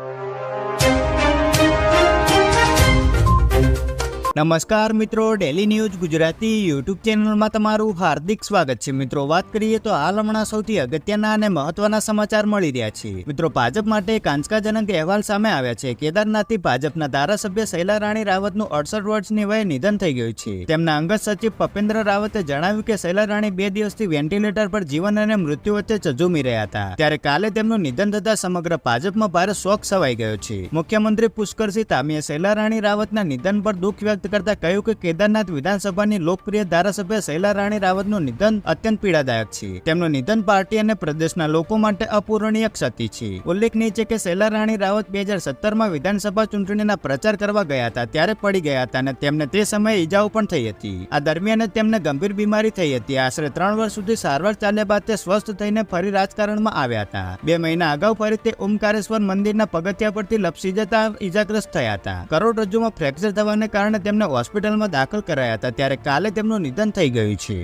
you. નમસ્કાર મિત્રો daily news Gujarati YouTube ચેનલમાં તમારું હાર્દિક સ્વાગત છે. મિત્રો, વાત કરીએ તો હાલ હમણાં સૌથી અગત્યના અને મહત્વના સમાચાર મળી રહ્યા છે. મિત્રો, ભાજપ માટે કાંચકાજનક અહેવાલ સામે આવ્યા છે. કેદારનાથથી ભાજપના ધારાસભ્ય શૈલા રાણી રાવતનું અડસઠ વર્ષની વયે નિધન થઈ ગયું છે. તેમના અંગત સચિવ પપેન્દ્ર રાવતે જણાવ્યું કે શૈલા રાણી બે દિવસથી વેન્ટિલેટર પર જીવન અને મૃત્યુ વચ્ચે ચજુમી રહ્યા હતા. ત્યારે કાલે તેમનું નિધન થતા સમગ્ર ભાજપમાં ભારે શોક છવાઈ ગયો છે. મુખ્યમંત્રી પુષ્કરસિંહ તામીએ શૈલા રાણી રાવતના નિધન પર દુઃખ વ્યક્ત કરતા કહ્યું કે કેદારનાથ વિધાનસભાની લોકપ્રિય ધારાસભ્ય શૈલા રાણી રાવતનું નિધન અત્યંત પીડાદાયક છે. તેમનું નિધન પાર્ટી અને પ્રદેશના લોકો માટે અપૂરણીય ક્ષતિ છે. ઉલ્લેખનીય છે કે શૈલા રાણી રાવત બે હજાર વિધાનસભા ચૂંટણીના પ્રચાર કરવા ગયા હતા, ત્યારે પડી ગયા હતા અને તેમને તે સમયે ઈજાઓ પણ થઈ હતી. આ દરમિયાન તેમને ગંભીર બીમારી થઈ હતી. આશરે ત્રણ વર્ષ સુધી સારવાર ચાલ્યા બાદ તે સ્વસ્થ થઈને ફરી રાજકારણમાં આવ્યા હતા. બે મહિના અગાઉ ફરી તે ઓમકારેશ્વર મંદિરના પગથિયા પરથી લપસી જતા ઈજાગ્રસ્ત થયા હતા. કરોડરજ્જુમાં ફ્રેક્ચર થવાને કારણે તેમને હોસ્પિટલમાં દાખલ કરાયા હતા ત્યારે કાલે તેમનું નિધન થઈ ગયું છે.